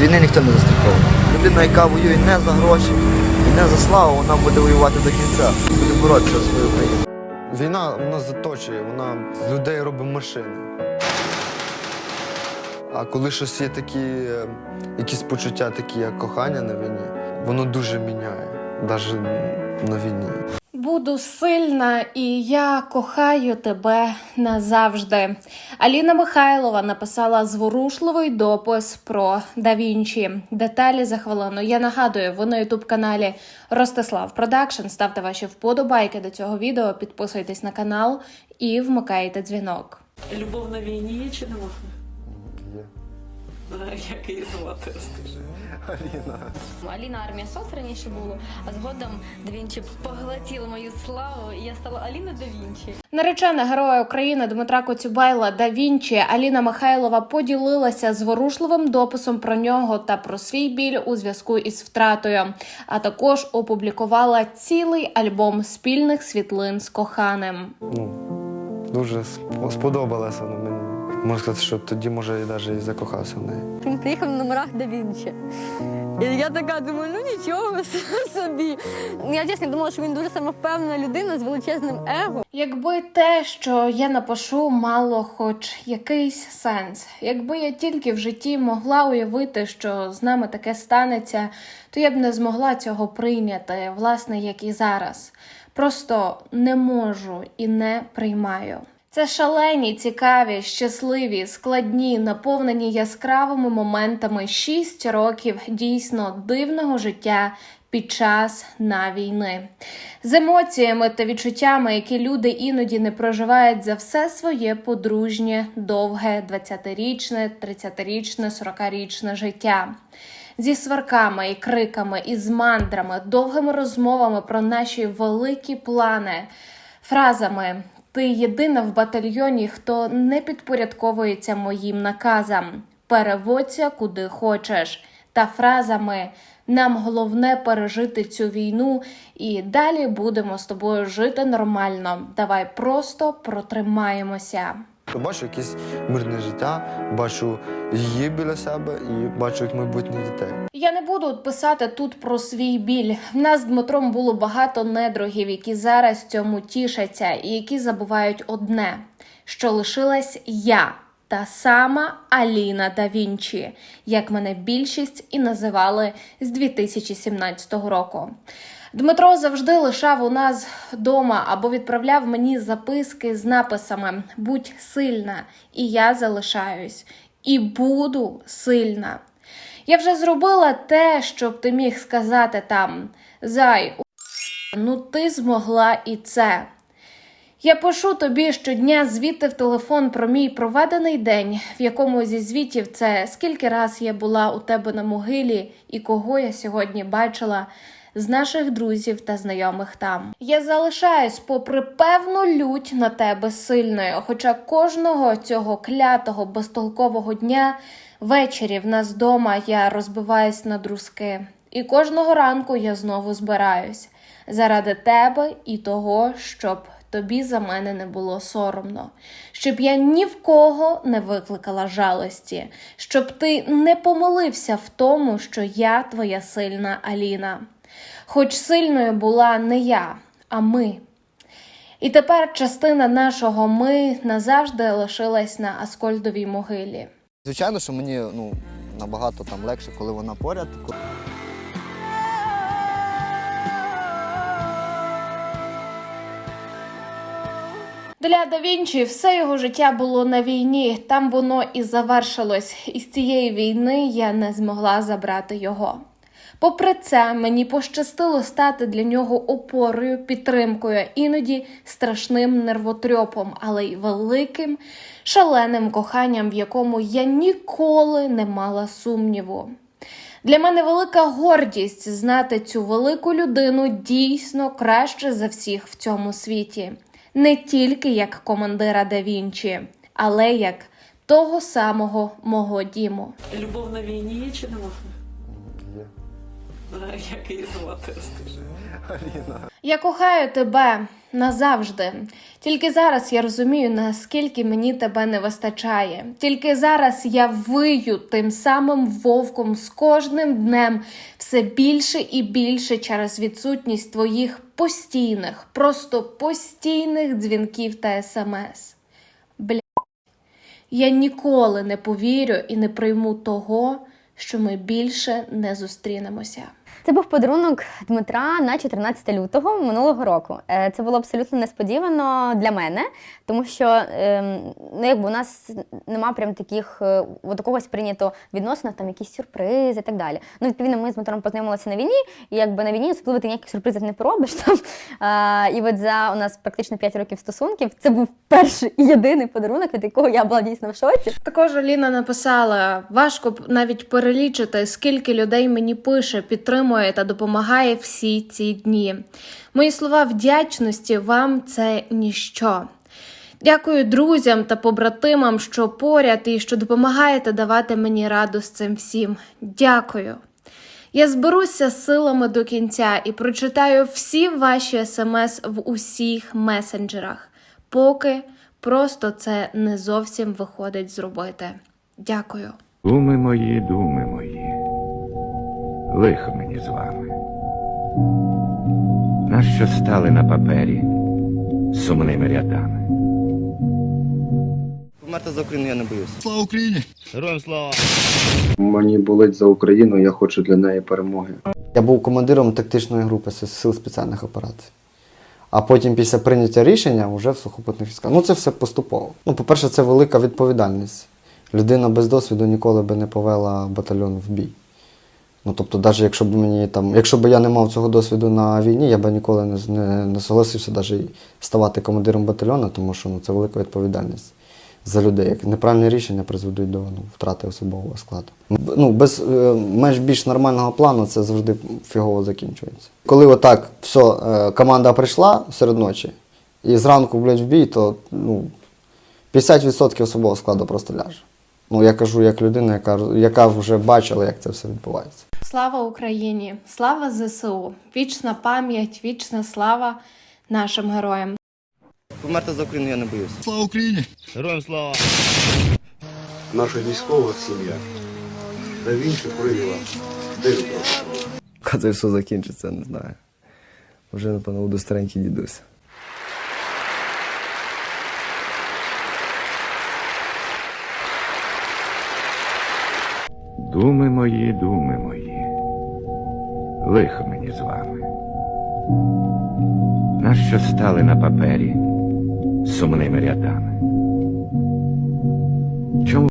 від війни ніхто не застрахований. Людина, яка воює не за гроші і не за славу, вона буде воювати до кінця, буде боротися за свою країну. Війна вона заточує, вона з людей робить машини. А коли щось є такі, е, якісь почуття, такі як кохання на війні, воно дуже міняє, навіть на війні. Буду сильна і я кохаю тебе назавжди. Аліна Михайлова написала зворушливий допис про Да Вінчі. Деталі за хвилину. Я нагадую, ви на ютуб каналі Ростислав Продакшн. Ставте ваші вподобайки до цього відео, підписуйтесь на канал і вмикайте дзвінок. Любов на війні чи нема? Є. Як її звати, розкажи. Аліна. Аліна армія СОС раніше було, а згодом Да Вінчі поглотіла мою славу, і я стала Аліна Да Вінчі. Наречена героя України Дмитра Коцюбайла Да Вінчі Аліна Михайлова поділилася зворушливим дописом про нього та про свій біль у зв'язку із втратою. А також опублікувала цілий альбом спільних світлин з коханим. Ну, дуже сп- сподобалася вона мені. Можна сказати, що тоді, може, я навіть і закохався в неї. Він приїхав на номерах Да Вінчі. І я така думаю, ну нічого собі. Я чесно думала, що він дуже самовпевнена людина з величезним его. Якби те, що я напишу, мало хоч якийсь сенс. Якби я тільки в житті могла уявити, що з нами таке станеться, то я б не змогла цього прийняти, власне, як і зараз. Просто не можу і не приймаю. Це шалені, цікаві, щасливі, складні, наповнені яскравими моментами шість років дійсно дивного життя під час на війни з емоціями та відчуттями, які люди іноді не проживають за все своє подружнє, довге 20-річне, 30-річне, 40-річне життя. Зі сварками і криками, і з мандрами, довгими розмовами про наші великі плани, фразами Ти єдина в батальйоні, хто не підпорядковується моїм наказам. Переводься куди хочеш. Та фразами Нам головне пережити цю війну, і далі будемо з тобою жити нормально. Давай просто протримаємося. Бачу якесь мирне життя, бачу її біля себе і бачу як майбутніх дітей. Я не буду писати тут про свій біль. В нас з Дмитром було багато недругів, які зараз цьому тішаться, і які забувають одне: що лишилась я, та сама Аліна да Вінчі, як мене більшість і називали з 2017 року. Дмитро завжди лишав у нас вдома або відправляв мені записки з написами Будь сильна, і я залишаюсь, і буду сильна. Я вже зробила те, щоб ти міг сказати там Зай, ну ти змогла і це. Я пишу тобі щодня звіти в телефон про мій проведений день, в якому зі звітів це скільки раз я була у тебе на могилі і кого я сьогодні бачила з наших друзів та знайомих там. Я залишаюсь, попри певну лють на тебе сильною, хоча кожного цього клятого безтолкового дня ввечері в нас вдома я розбиваюсь на друзки. І кожного ранку я знову збираюсь заради тебе і того, щоб тобі за мене не було соромно, щоб я ні в кого не викликала жалості, щоб ти не помилився в тому, що я твоя сильна Аліна. Хоч сильною була не я, а ми. І тепер частина нашого ми назавжди лишилась на Аскольдовій могилі. Звичайно, що мені ну, набагато там легше, коли вона поряд. Для Да Вінчі все його життя було на війні. Там воно і завершилось. І з цієї війни я не змогла забрати його. Попри це, мені пощастило стати для нього опорою, підтримкою, іноді страшним нервотрьопом, але й великим, шаленим коханням, в якому я ніколи не мала сумніву. Для мене велика гордість знати цю велику людину дійсно краще за всіх в цьому світі, не тільки як командира Да Вінчі, але як того самого мого діму. Любов на війні є чи не Є. Як її звати, розкажи. Аліна. Я кохаю тебе назавжди. Тільки зараз я розумію, наскільки мені тебе не вистачає. Тільки зараз я вию тим самим вовком з кожним днем все більше і більше через відсутність твоїх постійних, просто постійних дзвінків та смс. Бля. Я ніколи не повірю і не прийму того, що ми більше не зустрінемося. Це був подарунок Дмитра на 14 лютого минулого року. Е, Це було абсолютно несподівано для мене, тому що ем, ну, якби у нас нема прям таких е, от такого сприйнято відносинах, там якісь сюрпризи і так далі. Ну, відповідно, ми з Дмитром познайомилися на війні, і якби на війні особливо ти ніяких сюрпризів не поробиш. Там. А, і от за у нас практично 5 років стосунків це був перший і єдиний подарунок, від якого я була дійсно в шоці. Також Аліна написала: важко навіть перелічити, скільки людей мені пише, підтримує та допомагає всі ці дні. Мої слова вдячності вам це ніщо. Дякую друзям та побратимам, що поряд і що допомагаєте давати мені раду з цим всім. Дякую. Я зберуся силами до кінця і прочитаю всі ваші смс в усіх месенджерах, поки просто це не зовсім виходить зробити. Дякую. Думи мої, думи мої, лихо мені з вами. Нащо стали на папері сумними рядами? Померти за Україну я не боюся. Слава Україні! Героям слава! Мені болить за Україну, я хочу для неї перемоги. Я був командиром тактичної групи сил спеціальних операцій. А потім, після прийняття рішення, вже в сухопутних військах. Ну, це все поступово. Ну, по-перше, це велика відповідальність. Людина без досвіду ніколи би не повела батальйон в бій. Ну, тобто, навіть якщо б мені там, якщо б я не мав цього досвіду на війні, я б ніколи не, не, не согласився навіть ставати командиром батальйону, тому що ну, це велика відповідальність за людей. Як неправильні рішення призведуть до ну, втрати особового складу. Ну, без е, менш більш нормального плану це завжди фігово закінчується. Коли отак все, е, команда прийшла серед ночі, і зранку, блядь, в бій, то ну, 50% особового складу просто ляже. Ну, я кажу як людина, яка, яка вже бачила, як це все відбувається. Слава Україні! Слава ЗСУ! Вічна пам'ять, вічна слава нашим героям! Померти за Україну я не боюся. Слава Україні! Героям слава! Наша військова сім'я на вінці провела 9 років. Коли все закінчиться, не знаю. Вже, напевно, буду старенький дідусь. Думи мої, думи мої, лихо мені з вами. Нащо стали на папері сумними рядами? Чому